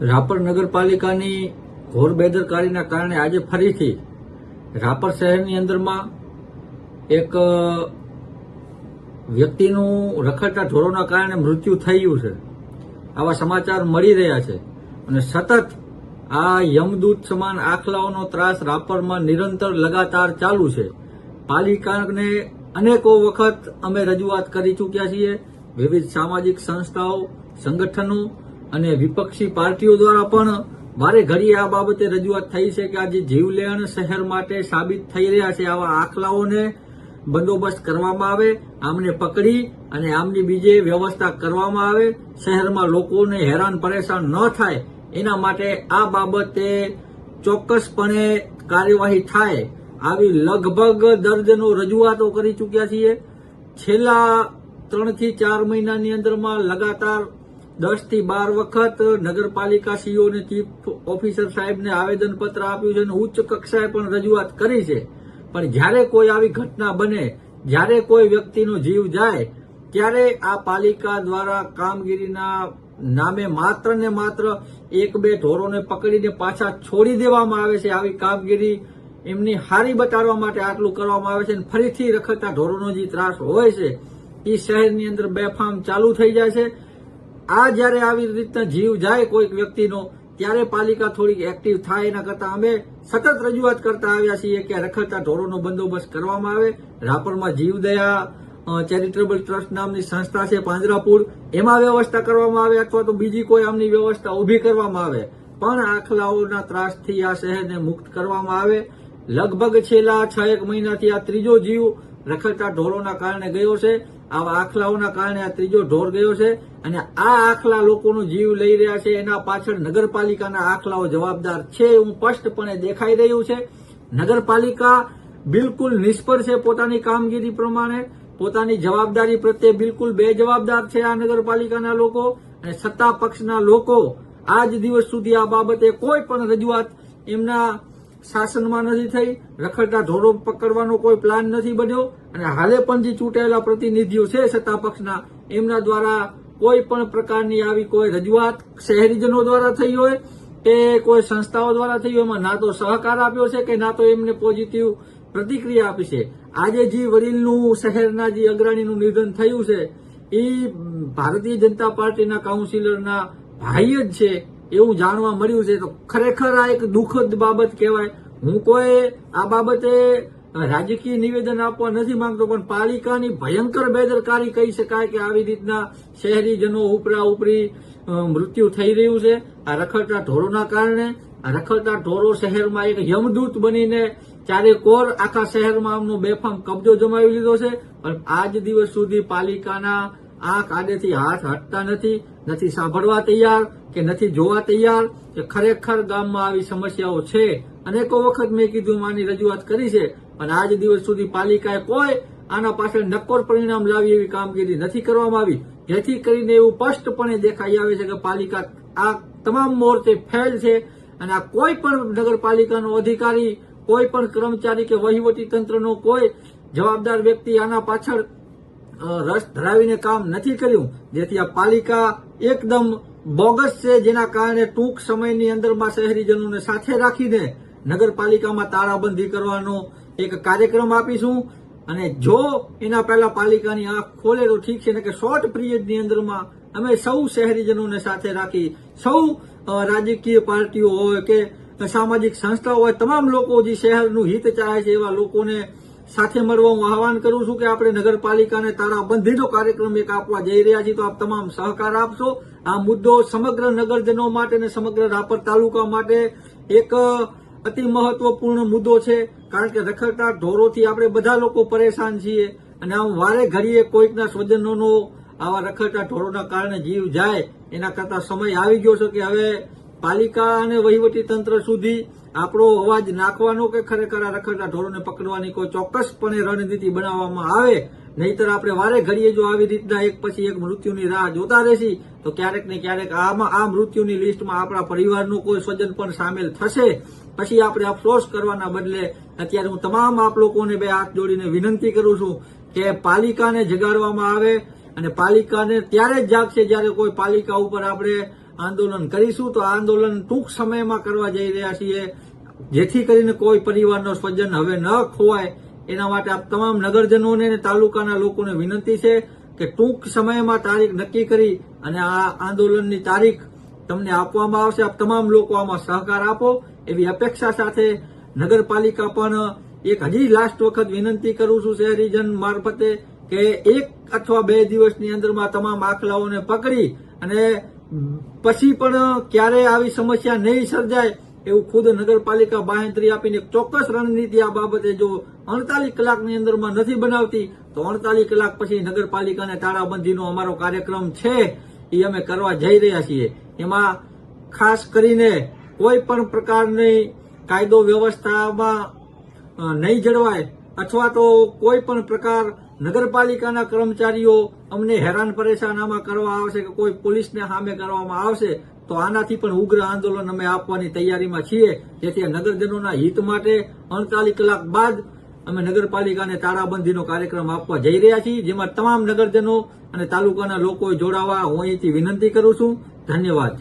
રાપર નગરપાલિકાની ઘોર બેદરકારીના કારણે આજે ફરીથી રાપર શહેરની અંદરમાં એક વ્યક્તિનું રખડતા ઢોરોના કારણે મૃત્યુ થયું છે. આવા સમાચાર મળી રહ્યા છે. અને સતત આ યમદૂત સમાન આખલાઓનો ત્રાસ રાપરમાં નિરંતર લગાતાર ચાલુ છે. પાલિકાને અનેકો વખત અમે રજૂઆત કરી ચૂક્યા છીએ. વિવિધ સામાજિક સંસ્થાઓ, સંગઠનો અને વિપક્ષી પાર્ટીઓ દ્વારા પણ મારે ઘડી આ બાબતે રજૂઆત થઈ છે કે આજે જીવલેણ શહેર માટે સાબિત થઈ રહ્યા છે આવા આખલાઓને બંદોબસ્ત કરવામાં આવે, આમને પકડી અને આમની બીજે વ્યવસ્થા કરવામાં આવે, શહેરમાં લોકોને હેરાન પરેશાન ન થાય, એના માટે આ બાબતે ચોક્કસપણે કાર્યવાહી થાય આવી લગભગ દર્જનો રજૂઆતો કરી ચૂક્યા છીએ. છેલ્લા ત્રણથી ચાર મહિનાની અંદરમાં લગાતાર દસથી બાર વખત નગરપાલિકા સીઓ અને ચીફ ઓફિસર સાહેબને આવેદનપત્ર આપ્યું છે અને ઉચ્ચ કક્ષાએ પણ રજૂઆત કરી છે. પણ જ્યારે કોઈ આવી ઘટના બને, જ્યારે કોઈ વ્યક્તિનો જીવ જાય, ત્યારે આ પાલિકા દ્વારા કામગીરીના નામે માત્ર ને માત્ર એક બે ઢોરોને પકડીને પાછા છોડી દેવામાં આવે છે. આવી કામગીરી એમની હારી બતાડવા માટે આટલું કરવામાં આવે છે અને ફરીથી રખડતા ઢોરોનો જે ત્રાસ હોય છે એ શહેરની અંદર બેફામ ચાલુ થઈ જાય છે. આ જ્યારે આવી રીતના જીવ જાય કોઈક વ્યક્તિનો, ત્યારે પાલિકા થોડીક એક્ટિવ થાય એના કરતા અમે સતત રજૂઆત કરતા આવ્યા છીએ કે રખડતા ઢોરોનો બંદોબસ્ત કરવામાં આવે. રાપરમાં જીવદયા ચેરિટેબલ ટ્રસ્ટ નામની સંસ્થા છે પાંજરાપુર. એમાં વ્યવસ્થા કરવામાં આવે અથવા તો બીજી કોઈ આમની વ્યવસ્થા ઊભી કરવામાં આવે. પણ આખલાઓના ત્રાસથી આ શહેરને મુક્ત કરવામાં આવે. લગભગ છેલ્લા છ એક મહિનાથી આ ત્રીજો જીવ રખડતા ઢોરોના કારણે ગયો છે. આવા આખલાઓના કારણે આ ત્રીજો ઢોર ગયો છે અને આ આખલા લોકોનો જીવ લઈ રહ્યા છે. એના પાછળ નગરપાલિકાના આખલાઓ જવાબદાર છે એવું સ્પષ્ટપણે દેખાઈ રહ્યું છે. નગરપાલિકા બિલકુલ નિષ્ફળ છે પોતાની કામગીરી પ્રમાણે. પોતાની જવાબદારી પ્રત્યે બિલકુલ બેજવાબદાર છે આ નગરપાલિકાના લોકો. અને સત્તા પક્ષના લોકો આજ દિવસ સુધી આ બાબતે કોઈ પણ રજૂઆત એમના શાસનમાં નથી થઈ, રખડતા ધોરો પકડવાનો કોઈ પ્લાન નથી બન્યો અને હાલે પણ જે ચૂંટાયેલા પ્રતિનિધિઓ છે સત્તા પક્ષના, એમના દ્વારા કોઈ પણ પ્રકારની આવી કોઈ રજૂઆત શહેરીજનો દ્વારા થઈ હોય કે કોઈ સંસ્થાઓ દ્વારા થઈ હોય, એમાં ના તો સહકાર આપ્યો છે કે ના તો એમને પોઝિટિવ પ્રતિક્રિયા આપી છે. આજે જે વડીલનું શહેરના જે અગ્રણીનું નિધન થયું છે એ ભારતીય જનતા પાર્ટીના કાઉન્સિલરના ભાઈ જ છે. એવું જાણવા મળ્યું છે તો ખરેખર આ એક દુઃખદ બાબત કહેવાય. હું કોઈ આ બાબતે રાજકીય નિવેદન આપવા નથી માંગતો, પણ પાલિકાની ભયંકર બેદરકારી કહી શકાય કે આવી રીતના શહેરીજનો ઉપરા ઉપરી મૃત્યુ થઈ રહ્યું છે. આ રખડતા ઢોરોના કારણે, આ રખડતા ઢોરો શહેરમાં એક યમદૂત બનીને ચારે કોર આખા શહેરમાં આમનો બેફામ કબજો જમાવી લીધો છે. પણ આજ દિવસ સુધી પાલિકાના આંખ આડેથી હાથ હટતા નથી. નથી સાંભળવા તૈયાર કે નથી જોવા તૈયાર કે ખરેખર ગામમાં આવી સમસ્યાઓ છે. અનેકો વખત મેં કીધું માની રજૂઆત કરી છે, પણ આજ દિવસ સુધી પાલિકાએ કોઈ આના પાછળ નક્કોર પરિણામ લાવી એવી કામગીરી નથી કરવામાં આવી. જેથી કરીને એવું સ્પષ્ટપણે દેખાઈ આવે છે કે પાલિકા આ તમામ મોરચે ફેલ છે અને આ કોઈ પણ નગરપાલિકાનો અધિકારી, કોઈ પણ કર્મચારી કે વહીવટી તંત્રનો કોઈ જવાબદાર વ્યક્તિ આના પાછળ રસ ધરાવીને કામ નથી કર્યું, જેથી આ પાલિકા એકદમ બોગસ છે, જેના કારણે ટૂંક સમયની અંદરમાં શહેરીજનોને સાથે રાખીને નગરપાલિકામાં તાળાબંધી કરવાનો એક કાર્યક્રમ આપીશું. અને જો એના પહેલા પાલિકાની આંખ ખોલે તો ઠીક છે ને કે શોર્ટ પિરિયડની અંદરમાં અમે સૌ શહેરીજનોને સાથે રાખી, સૌ રાજકીય પાર્ટીઓ હોય કે સામાજિક સંસ્થાઓ હોય, તમામ લોકો જે શહેરનું હિત ચાહે છે એવા લોકોને સાથે મળવા હું આહવાન કરું છું કે આપણે નગરપાલિકાને તાળાબંધીનો કાર્યક્રમ એક આપવા જઈ રહ્યા છીએ. તો આપ તમામ સહકાર આપશો. આ મુદ્દો સમગ્ર નગરજનો માટે અને સમગ્ર રાપર તાલુકા માટે એક અતિ મહત્વપૂર્ણ મુદ્દો છે. કારણ કે રખડતા ઢોરોથી આપણે બધા લોકો પરેશાન છીએ અને આમ વારે ઘડીએ કોઈકના સ્વજનોનો આવા રખડતા ઢોરોના કારણે જીવ જાય એના કરતા સમય આવી ગયો છે કે હવે પાલિકા અને વહીવટી તંત્ર સુધી આપણો અવાજ નાખવાનો કે ખરેખર આ રખડતા ઢોરોને પકડવાની કોઈ ચોક્કસપણે રણનીતિ બનાવવામાં આવે, નહીતર આપણે વારે ઘડીએ જો આવી રીતના એક પછી એક મૃત્યુની રાહ જોતા રહેશી, તો ક્યારેક ને ક્યારેક આમાં આ મૃત્યુની લિસ્ટમાં આપણા પરિવારનું કોઈ સ્વજન પણ સામેલ થશે. પછી આપણે અફસોસ કરવાના બદલે અત્યારે હું તમામ આપ લોકોને બે હાથ જોડીને વિનંતી કરું છું કે પાલિકાને જગાડવામાં આવે અને પાલિકાને ત્યારે જ જાગશે જ્યારે કોઈ પાલિકા ઉપર આપણે આંદોલન કરીશું તો આંદોલન ટૂંક સમયમાં કરવા જઈ રહ્યા છીએ. જેથી કરીને કોઈ પરિવારનો સ્વજન હવે ન ખોવાય. એના માટે આપ તમામ નગરજનોને અને તાલુકાના લોકોને વિનંતી છે કે ટૂંક સમયમાં તારીખ નક્કી કરી અને આ આંદોલનની તારીખ તમને આપવામાં આવશે. આપ તમામ લોકો આમાં સહકાર આપો. એવી અપેક્ષા સાથે નગરપાલિકા પણ એક હજી લાસ્ટ વખત વિનંતી કરું છું શહેરીજન મારફતે કે એક અથવા બે દિવસની અંદરમાં તમામ આખલાઓને પકડી અને પછી પણ ક્યારે આવી સમસ્યા નહીં સર્જાય એવું ખુદ નગરપાલિકા બાહેંતરી આપીને ચોક્કસ રણનીતિ આ બાબતે જો અડતાલીસ કલાકની અંદરમાં નથી બનાવતી, તો અડતાલીસ કલાક પછી નગરપાલિકાને તાળાબંધીનો અમારો કાર્યક્રમ છે, એ અમે કરવા જઈ રહ્યા છીએ. એમાં ખાસ કરીને કોઈ પણ પ્રકારની કાયદો વ્યવસ્થામાં નહીં જળવાય અથવા તો કોઈ પણ પ્રકાર નગરપાલિકાના કર્મચારીઓ અમને હેરાન પરેશાન આમાં કરવા આવશે કે કોઈ પોલીસને સામે કરવામાં આવશે, તો આનાથી પણ ઉગ્ર આંદોલન અમે આપવાની તૈયારીમાં છીએ. જેથી નગરજનોના હિત માટે અડતાલીસ કલાક બાદ અમે નગરપાલિકાને તાળાબંધીનો કાર્યક્રમ આપવા જઈ રહ્યા છીએ, જેમાં તમામ નગરજનો અને તાલુકાના લોકોએ જોડાવા હું અહીંથી વિનંતી કરું છું. ધન્યવાદ.